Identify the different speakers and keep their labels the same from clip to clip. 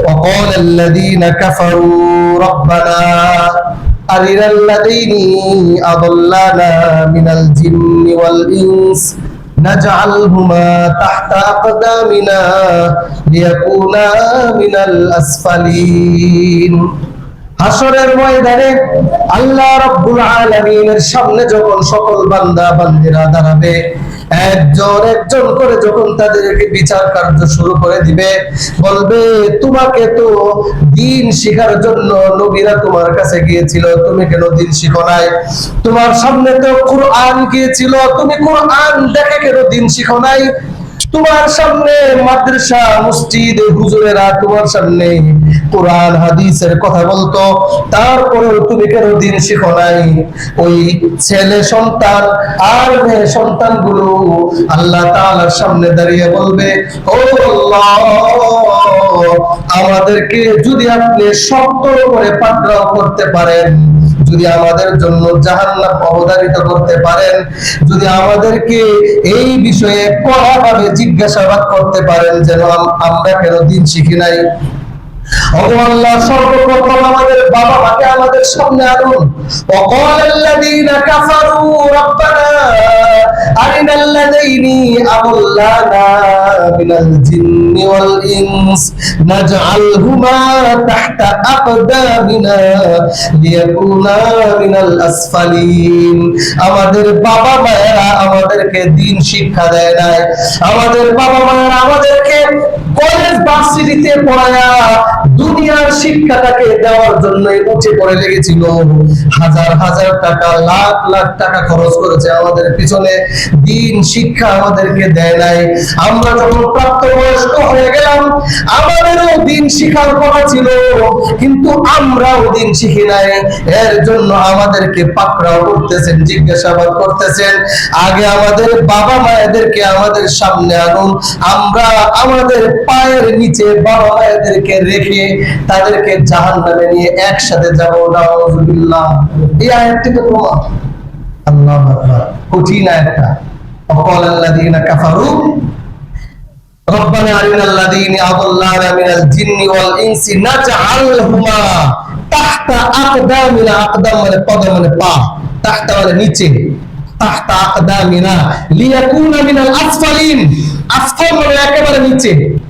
Speaker 1: وقال الذين كفروا ربنا أرنا الذين أضلانا من الجن والإنس نجعلهما تحت أقدامنا ليكونا من الأسفلين হাসরের ময়দানে আল্লাহ রাব্বুল আলামিনের সামনে যখন সকল বান্দা বান্দিরা দাঁড়াবে একজন একজন করে যখন তাদেরকে বিচার কার্য শুরু করে দিবে, বলবে, তোমাকে তো দিন শিখার জন্য নবীরা তোমার কাছে গিয়েছিল, তুমি কেন দিন শিখো নাই? তোমার সামনে তো কোরআন গিয়েছিল, তুমি কোরআন দেখে কেন দিন শিখো নাই? তোমার সামনে মাদ্রাসা, মসজিদ, হুজুরেরা তোমার সামনে কোরআন, হাদিসের কথা বলতো। তারপরেও তুমি কেন দিন শিখো নাই? ওই ছেলে সন্তান আর মেয়ে সন্তানগুলো আল্লাহ তাআলার সামনে দাঁড়িয়ে বলবে, ও আল্লাহ, আমাদেরকে যদি আপনি শক্ত করে পাকড়াও করতে পারেন যদি আমাদের জন্য জাহান্নাম অবধারিত করতে পারেন, যদি আমাদেরকে এই বিষয়ে কড়াভাবে জিজ্ঞাসাবাদ করতে পারেন যেন আমরা কেন দিন শিখি নাই। আমাদের সামনে আনুন। من الجن والإنس نجعلهما تحت أقدامنا ليكونا من الأسفلين আমাদের বাবা মায়েরা আমাদেরকে দিন শিক্ষা দেয় নাই আমাদের বাবা মায়েরা আমাদেরকে কলেজ ভার্সিটিতে পড়ায়া দুনিয়ার শিক্ষাটাকে দেওয়ার জন্য উঠে পড়ে লেগেছিল। হাজার হাজার টাকা, লাখ লাখ টাকা খরচ করেছে আমাদের পিছনে। দিন, শিক্ষা আমাদেরকে দেয় নাই। আমরা যখন প্রাপ্তবয়স্ক হয়ে গেলাম, আমাদেরও দিন শিখার কথা ছিল, কিন্তু আমরাও দিন শিখি নাই। এর জন্য আমাদেরকে পাকড়াও করতেছেন, জিজ্ঞাসাবাদ করতেছেন। আগে আমাদের বাবা মায়েদেরকে আমাদের সামনে আনুন। আমরা আমাদের পায়ের নিচে বাবা মায়েদেরকে রেখে তাদেরকে জাহান নামে নিয়ে একসাথে যাবো নাউজুবিল্লাহ এই আয়াতটি তো প্রমাণ আল্লাহ আকবার কঠিন আয়াতটা وقال الذين كفروا ربنا أرنا الذين أضلانا من الجن والإنس نجعلهما تحت أقدامنا أقدام মানে পদম মানে পা تحت মানে নিচে تحت أقدامنا ليكون من الأسفلين আসফল মানে একেবারে নিচে তা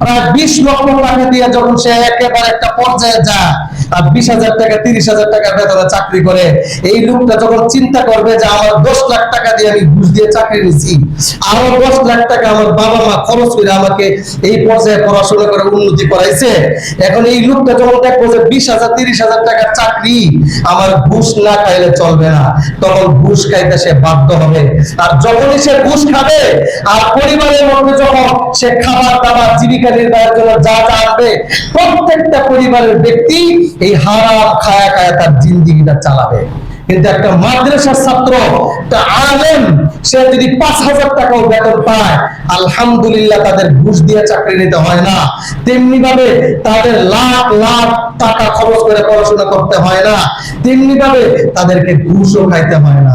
Speaker 1: প্রায় বিশ লক্ষ টাকা দিয়ে যখন সে একেবারে একটা পর্যায়ে যায়, আর বিশ হাজার টাকা, তিরিশ হাজার টাকা বেতনে চাকরি করে, এই লোকটা যখন চিন্তা করবে যে আমার দশ লাখ টাকা দিয়ে আমি ঘুষ দিয়ে চাকরি নিছি আরও দশ লাখ টাকা আমার বাবা মা খরচ করে আমাকে এই পর্যায়ে পড়াশোনা করে উন্নতি করাইছে। এখন এই লোকটা যখন দেখব যে বিশ হাজার, তিরিশ হাজার টাকার চাকরি, আমার ঘুষ না খাইলে চলবে না। তখন ঘুষ খাইতে সে বাধ্য হবে। আর যখনই সে ঘুষ খাবে, আর পরিবারের মধ্যে যখন সে খাবার দাবার, জীবিকা নির্বাহের জন্য যা যা আনবে প্রত্যেকটা পরিবারের ব্যক্তি এই হারাম খায়া খায়া তার জিন্দিগিটা চালাবে। কিন্তু একটা মাদ্রাসার ছাত্র, একটা আলেম, সে যদি পাঁচ হাজার টাকাও বেতন পায়, আলহামদুলিল্লাহ তাদের ঘুষ দিয়ে চাকরি নিতে হয় না। তেমনি ভাবে তাদের লাখ লাখ টাকা খরচ করে পড়াশোনা করতে হয় না। তেমনি ভাবে তাদেরকে ঘুষও খাইতে হয় না।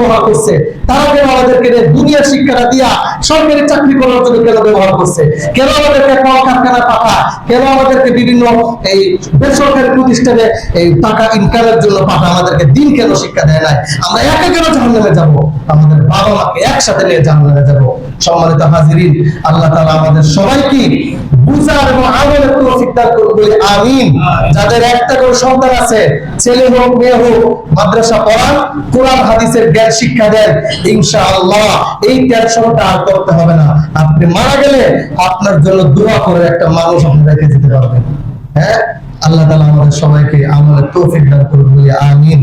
Speaker 1: ব্যবহার করছে। তারা কেন আমাদেরকে নিয়ে দুনিয়ার শিক্ষাটা দিয়া সরকারি চাকরি করার জন্য কেন ব্যবহার করছে? কেন আমাদেরকে কল কারখানা পাঠা? কেন আমাদেরকে বিভিন্ন এই বেসরকারি প্রতিষ্ঠানে এই টাকা ইনকামের জন্য পাঠা আমাদেরকে দিন কেন শিক্ষা দেয় নাই? আমরা একা কেন জাহান্নামে যাব? আমাদের বাবা মাকে একসাথে নিয়ে জাহান্নামে যাব। সম্মানিত হাজিরিন, আল্লাহ তাআলা আমাদের সবাইকে বুঝার এবং আমলের তৌফিক দান করুন বলি আমিন। যাদের একটা করে সন্তান আছে ছেলে হোক মেয়ে হোক মাদ্রাসা পড়ান কোরআন হাদিসের জ্ঞান শিক্ষা দেন ইনশাআল্লাহ এই টেনশনটা আর করতে হবে না। আপনি মারা গেলে আপনার জন্য দোয়া করে একটা মানুষ আপনি রেখে দিতে পারবেন। হ্যাঁ? আল্লাহ তাআলা আমাদের সবাইকে আমলের তৌফিক দান করুন বলি আমিন।